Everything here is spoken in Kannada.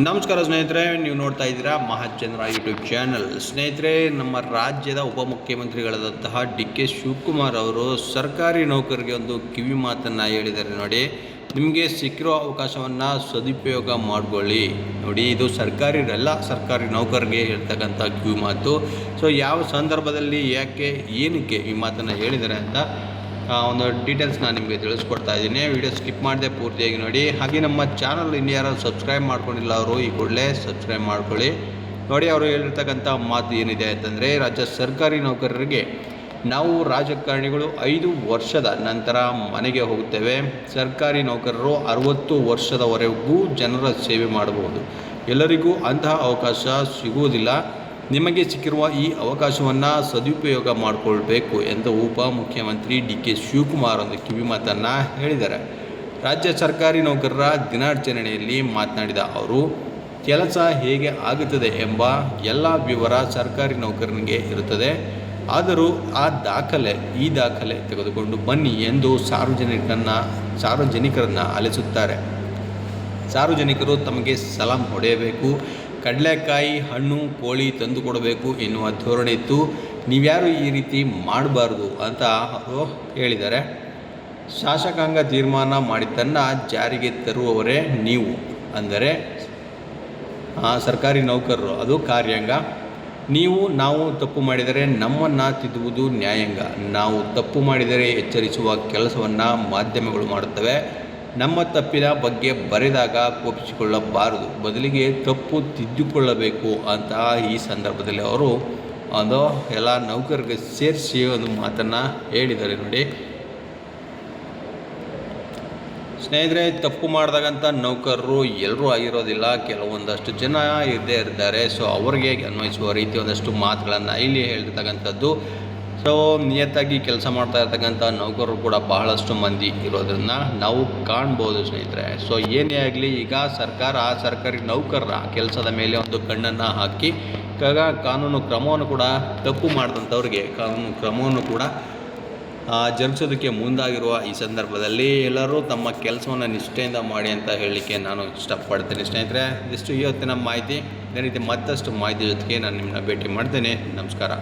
ನಮಸ್ಕಾರ ಸ್ನೇಹಿತರೆ, ನೀವು ನೋಡ್ತಾ ಇದ್ದೀರಾ ಮಹಾಚಂದ್ರ ಯೂಟ್ಯೂಬ್ ಚಾನಲ್ ಸ್ನೇಹಿತರೆ, ನಮ್ಮ ರಾಜ್ಯದ ಉಪಮುಖ್ಯಮಂತ್ರಿಗಳಾದಂತಹ ಡಿ ಕೆ ಶಿವಕುಮಾರ್ ಅವರು ಸರ್ಕಾರಿ ನೌಕರರಿಗೆ ಒಂದು ಕಿವಿ ಮಾತನ್ನು ಹೇಳಿದ್ದಾರೆ ನೋಡಿ. ನಿಮಗೆ ಸಿಕ್ಕಿರೋ ಅವಕಾಶವನ್ನು ಸದುಪಯೋಗ ಮಾಡಿಕೊಳ್ಳಿ. ನೋಡಿ, ಇದು ಸರ್ಕಾರಿ ಎಲ್ಲ ಸರ್ಕಾರಿ ನೌಕರಿಗೆ ಹೇಳ್ತಕ್ಕಂಥ ಕಿವಿ ಮಾತು. ಸೊ ಯಾವ ಸಂದರ್ಭದಲ್ಲಿ, ಯಾಕೆ, ಏನಕ್ಕೆ ಈ ಮಾತನ್ನು ಹೇಳಿದ್ದಾರೆ ಅಂತ ಒಂದು ಡೀಟೇಲ್ಸ್ ನಾನು ನಿಮಗೆ ತಿಳಿಸ್ಕೊಡ್ತಾ ಇದ್ದೀನಿ. ವಿಡಿಯೋ ಸ್ಕಿಪ್ ಮಾಡದೆ ಪೂರ್ತಿಯಾಗಿ ನೋಡಿ. ಹಾಗೆ ನಮ್ಮ ಚಾನಲ್ ಇನ್ನು ಯಾರು ಸಬ್ಸ್ಕ್ರೈಬ್ ಮಾಡ್ಕೊಂಡಿಲ್ಲ ಅವರು, ಈ ಕೂಡಲೇ ಸಬ್ಸ್ಕ್ರೈಬ್ ಮಾಡ್ಕೊಳ್ಳಿ. ನೋಡಿ, ಅವರು ಹೇಳಿರ್ತಕ್ಕಂಥ ಮಾತು ಏನಿದೆ ಅಂತಂದರೆ, ರಾಜ್ಯ ಸರ್ಕಾರಿ ನೌಕರರಿಗೆ ನಾವು ರಾಜಕಾರಣಿಗಳು ಐದು ವರ್ಷದ ನಂತರ ಮನೆಗೆ ಹೋಗುತ್ತೇವೆ. ಸರ್ಕಾರಿ ನೌಕರರು ಅರವತ್ತು ವರ್ಷದವರೆಗೂ ಜನರ ಸೇವೆ ಮಾಡಬಹುದು. ಎಲ್ಲರಿಗೂ ಅಂತಹ ಅವಕಾಶ ಸಿಗುವುದಿಲ್ಲ. ನಿಮಗೆ ಸಿಕ್ಕಿರುವ ಈ ಅವಕಾಶವನ್ನು ಸದುಪಯೋಗ ಮಾಡಿಕೊಳ್ಬೇಕು ಎಂದು ಉಪಮುಖ್ಯಮಂತ್ರಿ ಡಿ ಕೆ ಶಿವಕುಮಾರ್ ಒಂದು ಕಿವಿಮಾತನ್ನು ಹೇಳಿದ್ದಾರೆ. ರಾಜ್ಯ ಸರ್ಕಾರಿ ನೌಕರರ ದಿನಾಚರಣೆಯಲ್ಲಿ ಮಾತನಾಡಿದ ಅವರು, ಕೆಲಸ ಹೇಗೆ ಆಗುತ್ತದೆ ಎಂಬ ಎಲ್ಲ ವಿವರ ಸರ್ಕಾರಿ ನೌಕರನಿಗೆ ಇರುತ್ತದೆ. ಆದರೂ ಆ ದಾಖಲೆ, ಈ ದಾಖಲೆ ತೆಗೆದುಕೊಂಡು ಬನ್ನಿ ಎಂದು ಸಾರ್ವಜನಿಕರನ್ನ ಸಾರ್ವಜನಿಕರನ್ನು ಅಲಿಸುತ್ತಾರೆ. ಸಾರ್ವಜನಿಕರು ತಮಗೆ ಸಲಾಂ ಹೊಡೆಯಬೇಕು. ಕಡಲೆಕಾಯಿ ಹಣ್ಣು ಕೋಳಿ ತಂದು ಕೊಡಬೇಕು ಎನ್ನುವ ಧೋರಣೆ ಇತ್ತು ನೀವ್ಯಾರು ಈ ರೀತಿ ಮಾಡಬಾರ್ದು ಅಂತ ಅವರು ಹೇಳಿದ್ದಾರೆ. ಶಾಸಕಾಂಗ ತೀರ್ಮಾನ ಮಾಡಿದ್ದನ್ನು ಜಾರಿಗೆ ತರುವವರೇ ನೀವು ಅಂದರೆ ಸರ್ಕಾರಿ ನೌಕರರು, ಅದು ಕಾರ್ಯಾಂಗ. ನೀವು, ನಾವು ತಪ್ಪು ಮಾಡಿದರೆ ನಮ್ಮನ್ನು ತಿದ್ದುವುದು ನ್ಯಾಯಾಂಗ. ನಾವು ತಪ್ಪು ಮಾಡಿದರೆ ಎಚ್ಚರಿಸುವ ಕೆಲಸವನ್ನು ಮಾಧ್ಯಮಗಳು ಮಾಡುತ್ತವೆ. ನಮ್ಮ ತಪ್ಪಿನ ಬಗ್ಗೆ ಬರೆದಾಗ ಕೋಪಿಸಿಕೊಳ್ಳಬಾರದು. ಬದಲಿಗೆ ತಪ್ಪು ತಿದ್ದುಕೊಳ್ಳಬೇಕು ಅಂತ ಈ ಸಂದರ್ಭದಲ್ಲಿ ಅವರು ಒಂದು ಎಲ್ಲ ನೌಕರರಿಗೆ ಸೇರಿಸಿ ಒಂದು ಮಾತನ್ನು ಹೇಳಿದ್ದಾರೆ ನೋಡಿ. ಸ್ನೇಹಿತರೆ, ತಪ್ಪು ಮಾಡಿದಾಗಂತ ನೌಕರರು ಎಲ್ಲರೂ ಆಗಿರೋದಿಲ್ಲ. ಕೆಲವೊಂದಷ್ಟು ಜನ ಇದ್ದೇ ಇರ್ತಾರೆ ಸೊ ಅವರಿಗೆ ಅನ್ವಯಿಸುವ ರೀತಿ ಒಂದಷ್ಟು ಮಾತುಗಳನ್ನು ಇಲ್ಲಿ ಹೇಳಿರ್ತಕ್ಕಂಥದ್ದು. ಸೊ ನಿಯತ್ತಾಗಿ ಕೆಲಸ ಮಾಡ್ತಾ ಇರ್ತಕ್ಕಂಥ ನೌಕರರು ಕೂಡ ಬಹಳಷ್ಟು ಮಂದಿ ಇರೋದನ್ನು ನಾವು ಕಾಣ್ಬೋದು ಸ್ನೇಹಿತರೆ. ಸೊ ಏನೇ ಆಗಲಿ ಈಗ ಸರ್ಕಾರ ಆ ಸರ್ಕಾರಿ ನೌಕರರ ಕೆಲಸದ ಮೇಲೆ ಒಂದು ಕಣ್ಣನ್ನು ಹಾಕಿ ಇವಾಗ ಕಾನೂನು ಕ್ರಮವನ್ನು ಕೂಡ ತಪ್ಪು ಮಾಡಿದಂಥವ್ರಿಗೆ ಕಾನೂನು ಕ್ರಮವನ್ನು ಕೂಡ ಜರುಗಿಸೋದಕ್ಕೆ ಮುಂದಾಗಿರುವ ಈ ಸಂದರ್ಭದಲ್ಲಿ ಎಲ್ಲರೂ ತಮ್ಮ ಕೆಲಸವನ್ನು ನಿಷ್ಠೆಯಿಂದ ಮಾಡಿ ಅಂತ ಹೇಳಲಿಕ್ಕೆ ನಾನು ಇಷ್ಟಪಡ್ತೇನೆ ಸ್ನೇಹಿತರೆ. ಇದಿಷ್ಟು ಇವತ್ತಿನ ಮಾಹಿತಿ. ಇದೇ ರೀತಿ ಮತ್ತಷ್ಟು ಮಾಹಿತಿ ಜೊತೆಗೆ ನಾನು ನಿಮ್ಮನ್ನ ಭೇಟಿ ಮಾಡ್ತೇನೆ. ನಮಸ್ಕಾರ.